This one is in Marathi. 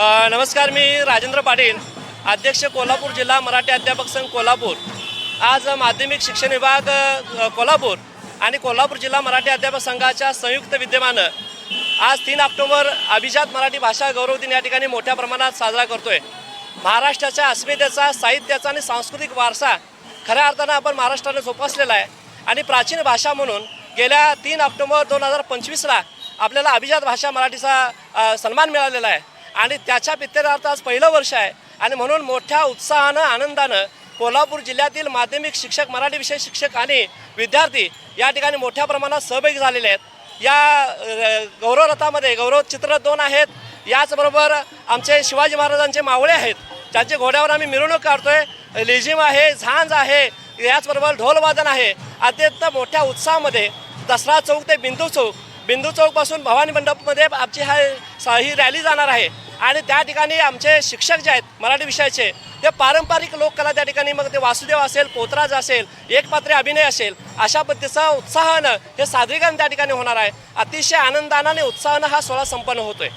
नमस्कार मी राजेंद्र पाटील अध्यक्ष कोल्हापूर जिल्हा मराठी अध्यापक संघ कोल्हापूर. आज माध्यमिक शिक्षण विभाग कोल्हापूर आणि कोल्हापूर जिल्हा मराठी अध्यापक संघाच्या संयुक्त विद्यमानं आज तीन ऑक्टोबर अभिजात मराठी भाषा गौरव दिन या ठिकाणी मोठ्या प्रमाणात साजरा करतोय. महाराष्ट्राच्या अस्मितेचा साहित्याचा आणि सांस्कृतिक वारसा खऱ्या अर्थानं आपण महाराष्ट्राने जोपासलेला आहे. आणि प्राचीन भाषा म्हणून गेल्या तीन ऑक्टोबर दोन हजार पंचवीसला आपल्याला अभिजात भाषा मराठीचा सन्मान मिळालेला आहे. आणि त्याच्या पित्तेदार्थ आज पहिलं वर्ष आहे. आणि म्हणून मोठ्या उत्साहानं आनंदानं कोल्हापूर जिल्ह्यातील माध्यमिक शिक्षक मराठी विषय शिक्षक आणि विद्यार्थी या ठिकाणी मोठ्या प्रमाणात सहभागी झालेले आहेत. या गौरवरथामध्ये गौरव चित्र दोन आहेत. याचबरोबर आमचे शिवाजी महाराजांचे मावळे आहेत. त्यांचे घोड्यावर आम्ही मिरवणूक काढतोय. लेझिम आहे झांज आहे याचबरोबर ढोलवादन आहे. अत्यंत मोठ्या उत्साहामध्ये दसरा चौक ते बिंदू चौक. बिंदू चौकपासून भवानी मंडपमध्ये आमची हा सा- ही रॅली जाणार आहे. आणि त्या ठिकाणी आमचे शिक्षक जे आहेत मराठी विषयाचे ते पारंपरिक लोककला त्या ठिकाणी मग ते वासुदेव असेल पोतराज असेल एकपात्री अभिनय असेल अशा पद्धतीचा उत्साहानं हे सादरीकरण त्या ठिकाणी होणार आहे. अतिशय आनंदानं आणि उत्साहानं हा सोहळा संपन्न होतोय.